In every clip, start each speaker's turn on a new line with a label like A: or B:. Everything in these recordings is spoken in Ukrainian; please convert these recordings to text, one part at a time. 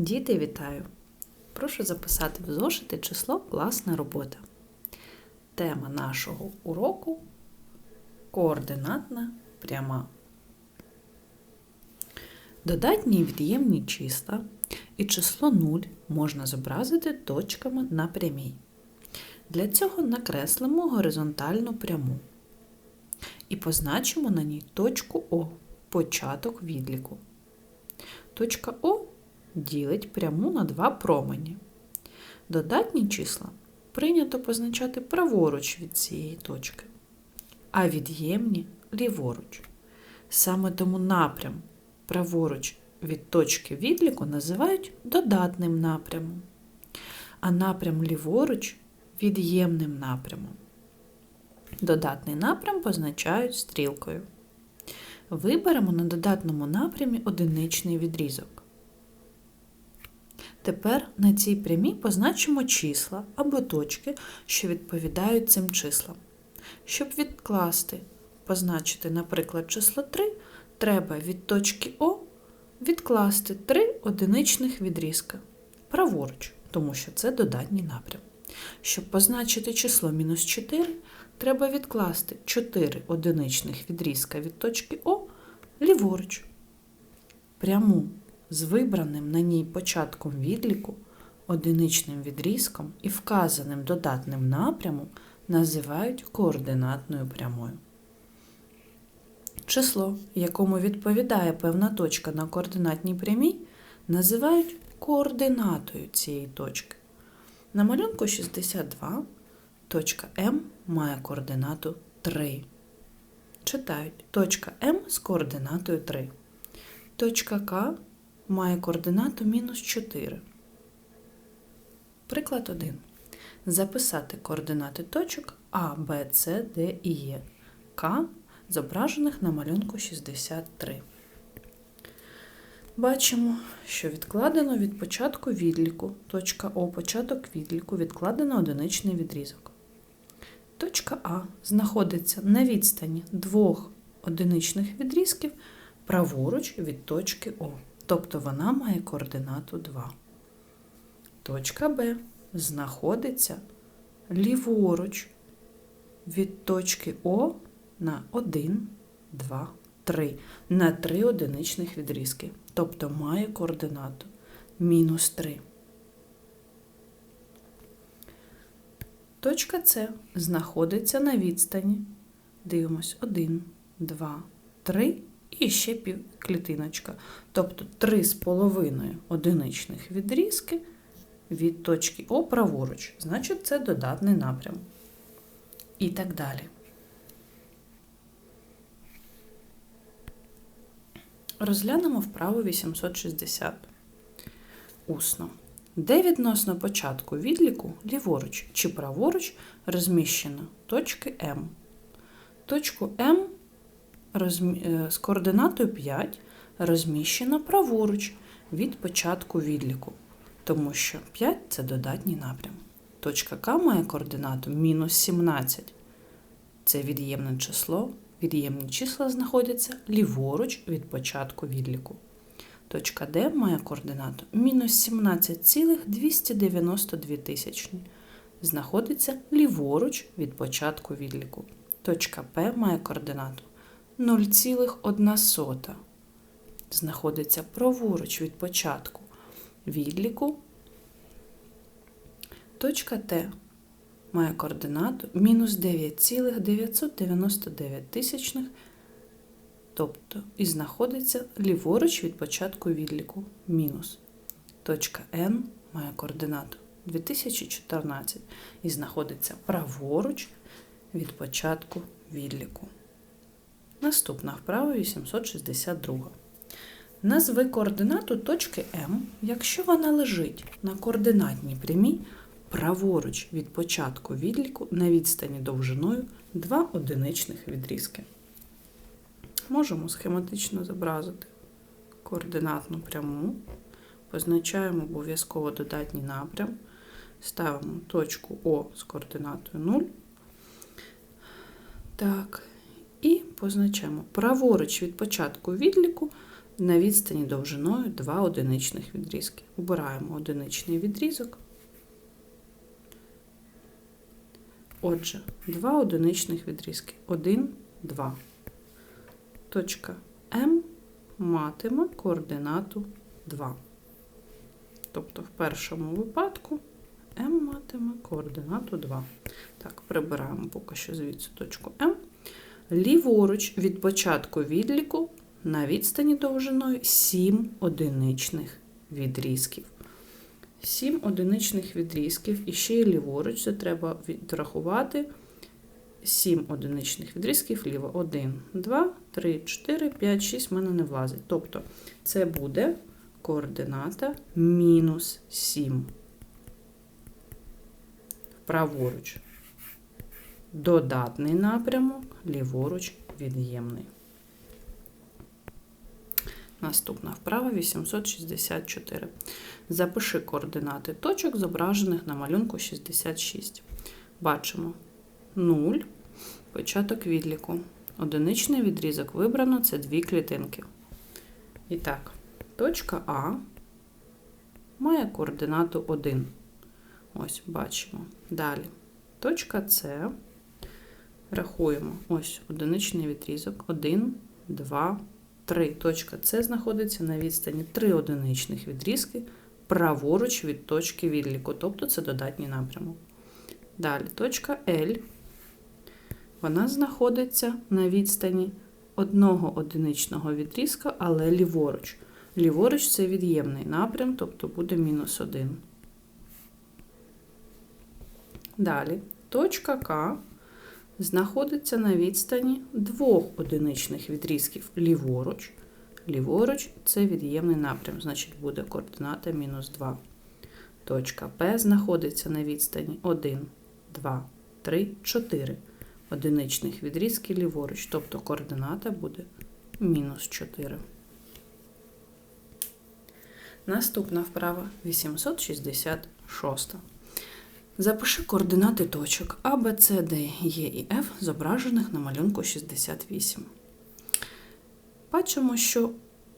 A: Діти, вітаю! Прошу записати в зошити число класна робота. Тема нашого уроку координатна пряма. Додатні і від'ємні числа і число 0 можна зобразити точками на прямій. Для цього накреслимо горизонтальну пряму і позначимо на ній точку О початок відліку. Точка О ділить пряму на два промені. Додатні числа прийнято позначати праворуч від цієї точки, а від'ємні ліворуч. Саме тому напрям праворуч від точки відліку називають додатним напрямом, а напрям ліворуч від'ємним напрямом. Додатний напрям позначають стрілкою. Виберемо на додатному напрямі одиничний відрізок. Тепер на цій прямій позначимо числа або точки, що відповідають цим числам. Щоб відкласти, позначити, наприклад, число 3, треба від точки О відкласти 3 одиничних відрізка праворуч, тому що це додатній напрям. Щоб позначити число мінус 4, треба відкласти 4 одиничних відрізка від точки О ліворуч. Пряму з вибраним на ній початком відліку, одиничним відрізком і вказаним додатним напрямом називають координатною прямою. Число, якому відповідає певна точка на координатній прямій, називають координатою цієї точки. На малюнку 62 точка М має координату 3. Читають точка М з координатою 3. Точка К має координату мінус 4. Приклад 1. Записати координати точок А, Б, С, Д і Е. К, зображених на малюнку 63. Бачимо, що відкладено від початку відліку. Точка О початок відліку відкладено одиничний відрізок. Точка А знаходиться на відстані двох одиничних відрізків праворуч від точки О тобто вона має координату 2. Точка Б знаходиться ліворуч від точки О на 1, 2, 3, на 3 одиничних відрізки, тобто має координату мінус 3. Точка С знаходиться на відстані. Дивимось 1, 2, 3 і ще півклітиночка. Тобто 3,5 одиничних відрізки від точки О праворуч. Значить, це додатний напрям. І так далі. Розглянемо вправу 860. Усно. Де відносно початку відліку ліворуч чи праворуч розміщено точки М. Точку М з координатою 5 розміщена праворуч від початку відліку, тому що 5 це додатній напрям. Точка К має координату мінус 17. Це від'ємне число. Від'ємні числа знаходяться ліворуч від початку відліку. Точка Д має координату мінус 17,292 тисячні. Знаходиться ліворуч від початку відліку. Точка П має координату 0,1 знаходиться праворуч від початку відліку. Точка Т має координату мінус 9,999 тисячних, тобто і знаходиться ліворуч від початку відліку мінус. Точка Н має координату 2014 і знаходиться праворуч від початку відліку. Наступна вправа 862. Назви координату точки М, якщо вона лежить на координатній прямій праворуч від початку відліку на відстані довжиною 2 одиничних відрізки. Можемо схематично зобразити координатну пряму, позначаємо обов'язково додатній напрям, ставимо точку О з координатою 0. Так, позначаємо праворуч від початку відліку на відстані довжиною 2 одиничних відрізки. Обираємо одиничний відрізок. Отже, два одиничних відрізки. 1, 2. Точка М матиме координату 2. Тобто в першому випадку М матиме координату 2. Так, прибираємо поки що звідси точку М. Ліворуч від початку відліку на відстані довжиною 7 одиничних відрізків. 7 одиничних відрізків і ще й ліворуч, це треба відрахувати 7 одиничних відрізків ліво. 1, 2, 3, 4, 5, 6 в мене не влазить. Тобто це буде координата мінус 7. Праворуч. Додатний напрямок, ліворуч від'ємний. Наступна вправа 864. Запиши координати точок, зображених на малюнку 66. Бачимо 0, початок відліку. Одиничний відрізок вибрано це дві клітинки. І так, точка А має координату 1. Ось, бачимо. Далі. Точка С. Рахуємо. Ось одиничний відрізок. 1, 2, 3. Точка С знаходиться на відстані 3 одиничних відрізки праворуч від точки відліку, тобто це додатній напрямок. Далі точка L. Вона знаходиться на відстані одного одиничного відрізка, але ліворуч. Ліворуч це від'ємний напрям, тобто буде мінус 1. Далі точка К знаходиться на відстані двох одиничних відрізків ліворуч. Ліворуч це від'ємний напрям, значить буде координата мінус 2. Точка П знаходиться на відстані 1, 2, 3, 4 одиничних відрізків ліворуч, тобто координата буде мінус 4. Наступна вправа 866. Запиши координати точок А, Б, С, Д, Е і Ф, зображених на малюнку 68. Бачимо, що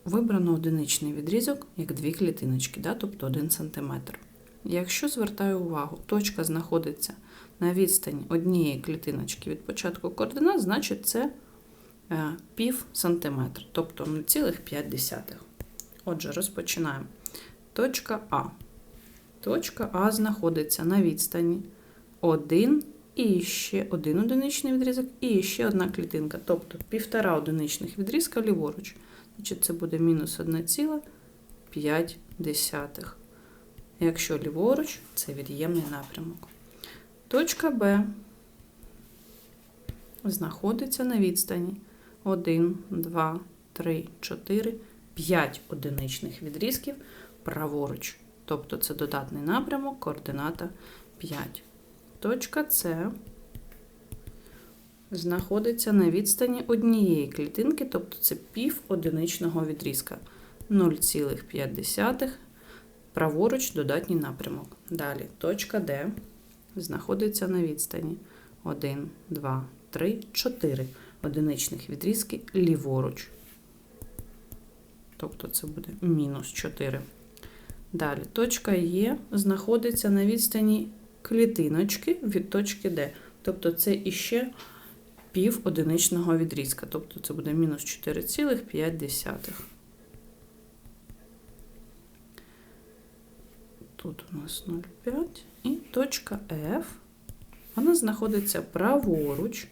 A: вибрано одиничний відрізок, як дві клітиночки, да, тобто 1 см. Якщо звертаю увагу, точка знаходиться на відстані однієї клітиночки від початку координат, значить це е, пів сантиметра, тобто 0,5. Отже, розпочинаємо. Точка А. Точка А знаходиться на відстані 1 і ще один одиничний відрізок, і ще одна клітинка, тобто півтора одиничних відрізка ліворуч. Значить, це буде мінус 1,5. Якщо ліворуч, це від'ємний напрямок. Точка Б знаходиться на відстані 1, 2, 3, 4, 5 одиничних відрізків праворуч. Тобто це додатний напрямок, координата 5. Точка С знаходиться на відстані однієї клітинки, тобто це пів одиничного відрізка 0,5 праворуч додатній напрямок. Далі точка Д знаходиться на відстані 1, 2, 3, 4 одиничних відрізки ліворуч. Тобто це буде мінус 4. Далі точка Е знаходиться на відстані клітиночки від точки Д. Тобто це іще пів одиничного відрізка. Тобто це буде мінус 4,5. Тут у нас 0,5 і точка F. Вона знаходиться праворуч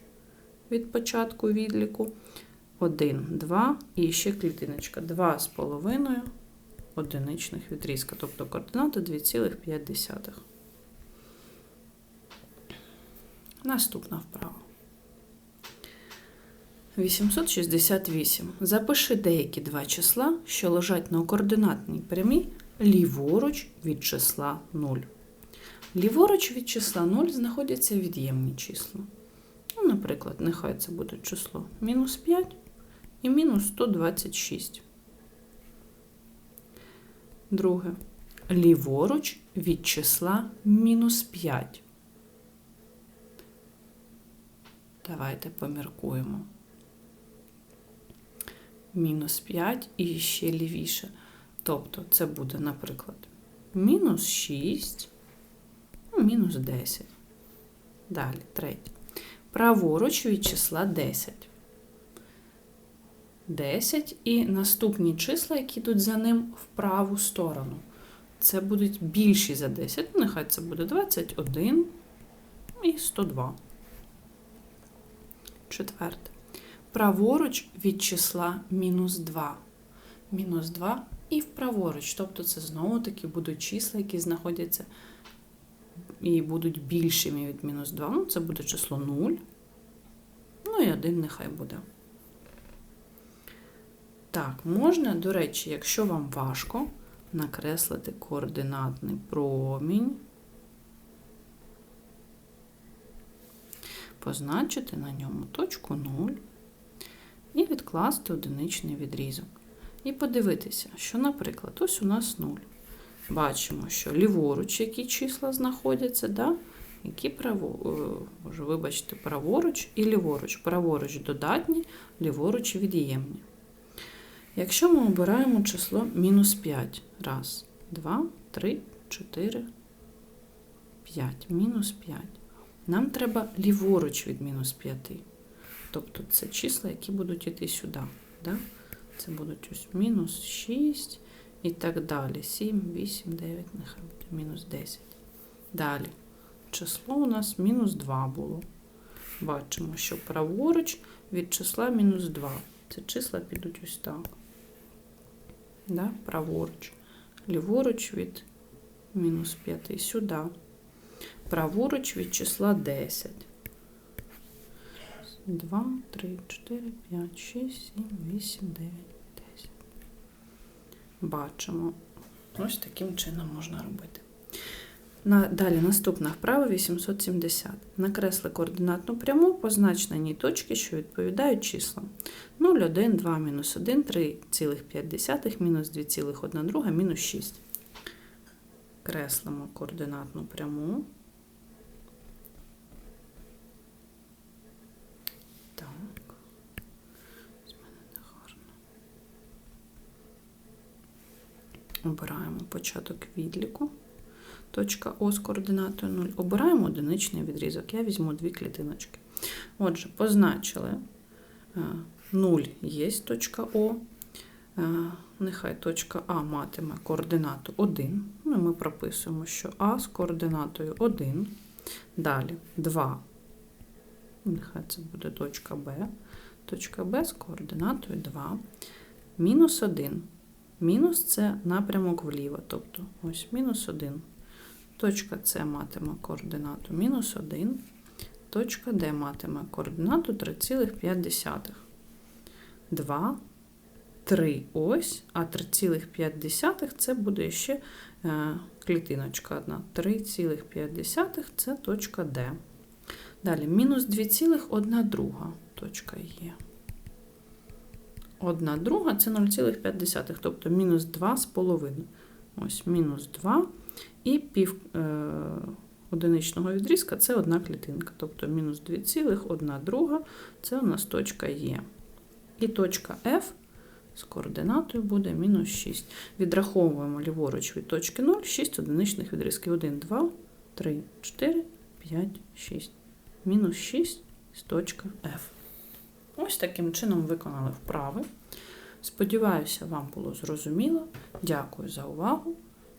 A: від початку відліку. 1, 2 і ще клітиночка. 2,5 одиничних відрізка, тобто координата 2,5. Наступна вправа. 868. Запиши деякі два числа, що лежать на координатній прямій ліворуч від числа 0. Ліворуч від числа 0 знаходяться від'ємні числа. Ну, Наприклад, нехай це буде число мінус 5 і мінус 126. Друге. Ліворуч від числа мінус 5. Давайте поміркуємо. мінус 5 і ще лівіше. Тобто це буде, наприклад, мінус 6, ну, мінус 10. Далі, третє. Праворуч від числа 10. 10 і наступні числа, які йдуть за ним в праву сторону. Це будуть більші за 10. Ну, нехай це буде 21 і 102. Четверте. Праворуч від числа мінус 2. Мінус 2 і вправоруч. Тобто це знову-таки будуть числа, які знаходяться і будуть більшими від мінус 2. Ну, це буде число 0. Ну і 1 нехай буде. Так, можна, до речі, якщо вам важко, накреслити координатний промінь, позначити на ньому точку 0 і відкласти одиничний відрізок. І подивитися, що, наприклад, ось у нас 0. Бачимо, що ліворуч, які числа знаходяться, да? які право, е, вибачте, праворуч і ліворуч. Праворуч додатні, ліворуч від'ємні. Якщо ми обираємо число мінус 5, раз, два, три, чотири, п'ять, мінус 5, нам треба ліворуч від мінус 5. Тобто це числа, які будуть йти сюди. Да? Це будуть ось мінус 6 і так далі. 7, 8, 9, нехай буде мінус 10. Далі. Число у нас мінус 2 було. Бачимо, що праворуч від числа мінус 2. Це числа підуть ось так. Да? Праворуч. Ліворуч від мінус 5 сюди. Праворуч від числа 10. 2, 3, 4, 5, 6, 7, 8, 9, 10. Бачимо. Ось таким чином можна робити. На, далі наступна вправа 870. Накресли координатну пряму, познач на ній точки, що відповідають числам 0, 1, 2, мінус 1, 3,5, мінус 2,1, мінус 6. Креслимо координатну пряму. Так. Обираємо початок відліку. Точка О з координатою 0. Обираємо одиничний відрізок. Я візьму дві клітиночки. Отже, позначили 0 є точка О. Нехай точка А матиме координату 1. Ну, Ми прописуємо, що А з координатою 1. Далі 2. Нехай це буде точка Б. Точка Б з координатою 2. Мінус 1. Мінус це напрямок вліво. Тобто ось мінус 1. Точка С матиме координату мінус 1. Точка Д матиме координату 3,5. 2, 3 ось, а 3,5 це буде ще е, клітиночка одна. 3,5 це точка Д. Далі мінус 2,1 друга точка є. 1 друга це 0,5, тобто мінус 2,5. Ось мінус 2 і пів е, одиничного відрізка це одна клітинка. Тобто мінус 2,1 друга це у нас точка Є. І точка F з координатою буде мінус 6. Відраховуємо ліворуч від точки 0, 6 одиничних відрізків. 1, 2, 3, 4, 5, 6. Мінус 6 з точка F. Ось таким чином виконали вправи. Сподіваюся, вам було зрозуміло. Дякую за увагу.